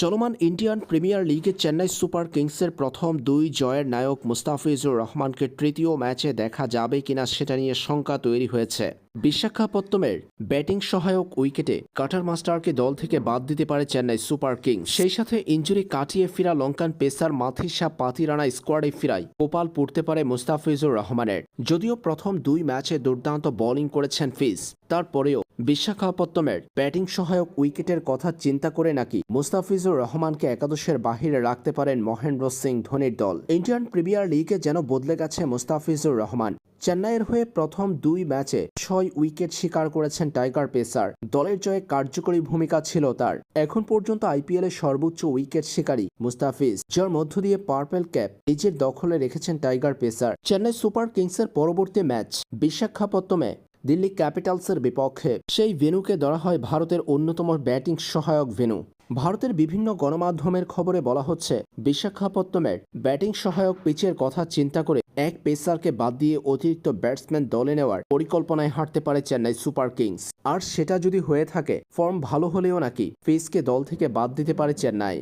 চলমান Indian premier লিগে Chennai super কিংসের প্রথম দুই জয়ের নায়ক মুস্তাফিজুর রহমানকে তৃতীয় ম্যাচে দেখা যাবে কিনা সেটা নিয়ে শঙ্কা তৈরি হয়েছে। বিশাখাপত্তমের ব্যাটিং সহায়ক উইকেটে কাটার মাস্টারকে দল থেকে বাদ দিতে পারে চেন্নাই সুপার কিংস। সেই সাথে ইঞ্জুরি কাটিয়ে ফেরা লঙ্কান পেসার মাথিসা পাতিরানা স্কোয়াডে ফিরায়। কোপাল পড়তে পারে মুস্তাফিজুর রহমানের। যদিও প্রথম দুই ম্যাচে দুর্দান্ত বোলিং করেছেন ফিজ। তারপরেও বিশাখাপত্তমের ব্যাটিং সহায়ক উইকেটের কথা চিন্তা করে নাকি মুস্তাফিজুর রহমানকে একাদশের বাহিরে রাখতে পারেন মহেন্দ্র সিং ধোনির দল। ইন্ডিয়ান প্রিমিয়ার লিগে যেন বদলে গেছে মুস্তাফিজুর রহমান। চেন্নাইয়ের হয়ে প্রথম দুই ম্যাচে ছয় উইকেট শিকার করেছেন টাইগার পেসার। দলের জয়ে কার্যকরী ভূমিকা ছিল তার। এখন পর্যন্ত আইপিএল এর সর্বোচ্চ উইকেট শিকারী মুস্তাফিজ, যার মধ্য দিয়ে পার্পেল ক্যাপ নিজের দখলে রেখেছেন টাইগার পেসার। চেন্নাই সুপার কিংসের পরবর্তী ম্যাচ বিশাখাপত্তমে দিল্লি ক্যাপিটালসের বিপক্ষে। সেই ভেনুকে ধরা হয় ভারতের অন্যতম ব্যাটিং সহায়ক ভেনু। ভারতের বিভিন্ন গণমাধ্যমের খবরে বলা হচ্ছে, বিশাখাপত্তমের ব্যাটিং সহায়ক পিচের কথা চিন্তা করে এক পেসারকে বাদ দিয়ে অতিরিক্ত ব্যাটসম্যান দলে নেওয়ার পরিকল্পনায় হাঁটতে পারে চেন্নাই সুপার কিংস। আর সেটা যদি হয়ে থাকে, ফর্ম ভালো হলেও নাকি ফেসকে দল থেকে বাদ দিতে পারে চেন্নাই।